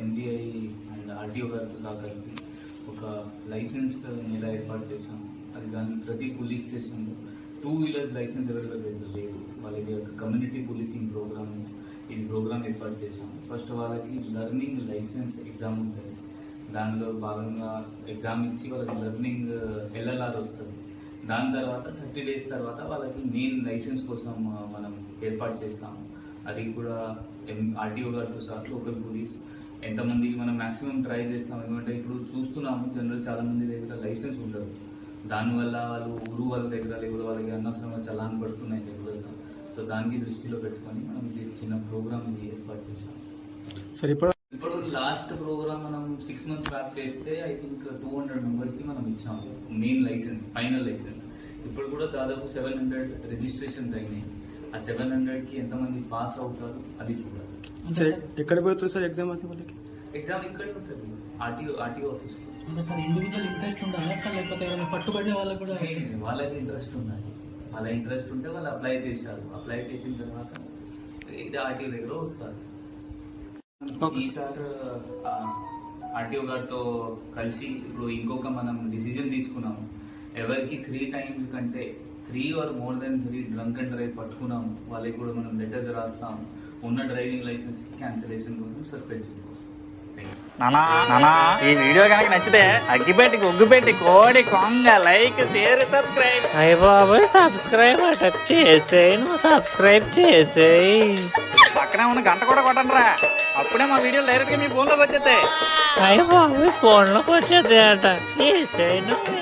CBI and RTO గారితో సహకరించి ఒక లైసెన్స్ నెల ఏర్పాటు చేశాము. అది దాని ప్రతి పోలీస్ స్టేషన్లో టూ వీలర్స్ లైసెన్స్ అవైలబుల్ అయితే లేదు. వాళ్ళకి ఒక కమ్యూనిటీ పోలీసింగ్ ప్రోగ్రామ్ ఇది ప్రోగ్రామ్ ఏర్పాటు చేశాము. ఫస్ట్ వాళ్ళకి లెర్నింగ్ లైసెన్స్ ఎగ్జామ్ ఉంటుంది. దానిలో భాగంగా ఎగ్జామ్ ఇచ్చి వాళ్ళకి లెర్నింగ్ ఎల్ఎల్ఆర్ వస్తుంది. దాని తర్వాత థర్టీ డేస్ తర్వాత వాళ్ళకి మెయిన్ లైసెన్స్ కోసం మనం ఏర్పాటు చేస్తాము. అది కూడా ఆర్టీఓ గారితో సహా లోకల్ పోలీస్. ఎంతమందికి మనం మాక్సిమం ట్రై చేస్తాం. ఎందుకంటే ఇప్పుడు చూస్తున్నాము జనరల్ చాలా మంది దగ్గర లైసెన్స్ ఉండదు. దానివల్ల వాళ్ళు ఊరు వాళ్ళ దగ్గర లేకపోతే వాళ్ళకి అనవసరంగా చలాన్ పడుతున్నాయి రెగ్యులర్గా సో దానికి దృష్టిలో పెట్టుకొని మనం ఇది చిన్న ప్రోగ్రామ్ ఇది ఏర్పాటు చేసాం సార్ ఇప్పుడు ఇప్పుడు లాస్ట్ ప్రోగ్రామ్ మనం సిక్స్ మంత్స్ బ్యాక్ చేస్తే ఐ థింక్ టూ హండ్రెడ్ మెంబర్స్కి మనం ఇచ్చాము. మెయిన్ లైసెన్స్ ఫైనల్ లైసెన్స్ ఇప్పుడు కూడా దాదాపు సెవెన్ హండ్రెడ్ రిజిస్ట్రేషన్స్ అయినాయి. ఆ సెవెన్ హండ్రెడ్కి ఎంతమంది పాస్ అవుతారు అది చూడాలి. సార్ ఎక్కడ పోతుంది సార్ ఎగ్జామ్ అది వాళ్ళకి? ఎగ్జామ్ ఇక్కడే ఉంటుంది. ఆర్టీఓ ఆర్టీఓ ఆఫీస్ అంటే సార్ ఇండివిజువల్ ఇంట్రెస్ట్ ఉండాలి లేకపోతే ఎవరైనా పట్టుబడిన వాళ్ళకి కూడా వాళ్ళకి ఇంట్రెస్ట్ ఉన్నది వాళ్ళ ఇంట్రెస్ట్ ఉంటే వాళ్ళు అప్లై చేశారు. అప్లై చేసిన తర్వాత ఇది ఆర్టీఓ దగ్గర వస్తారు. ఈసారి ఆర్టీఓ గారితో కలిసి ఇప్పుడు ఇంకొక మనం డిసిజన్ తీసుకున్నాము. ఎవరికి త్రీ టైమ్స్ కంటే three or more than three drunk and drive పట్టుకున్నాము వాళ్ళకి కూడా మనం లెటర్స్ రాస్తాము ఉన్న డ్రైవింగ్ లైసెన్స్ క్యాన్సిలేషన్ కోసం సస్పెన్షన్ కోసం. నానా నానా ఈ వీడియో కనుక నచ్చితే అగ్గిపెట్టి ఒగ్గుపెట్టి కోడి కొంగ లైక్ షేర్ సబ్స్క్రైబ్ అయ్య బాబోయ్ సబ్స్క్రైబ్ అట. చేసేయి నువ్వు సబ్స్క్రైబ్ చేసేయి. పక్కనే ఉన్న గంట కూడా కొట్టండి రా అప్పుడే మా వీడియో డైరెక్ట్గా మీ ఫోన్లోకి వచ్చేస్తాయి. అయ్య బాబోయ్ ఫోన్లోకి వచ్చేది అట చేసేయి నువ్వు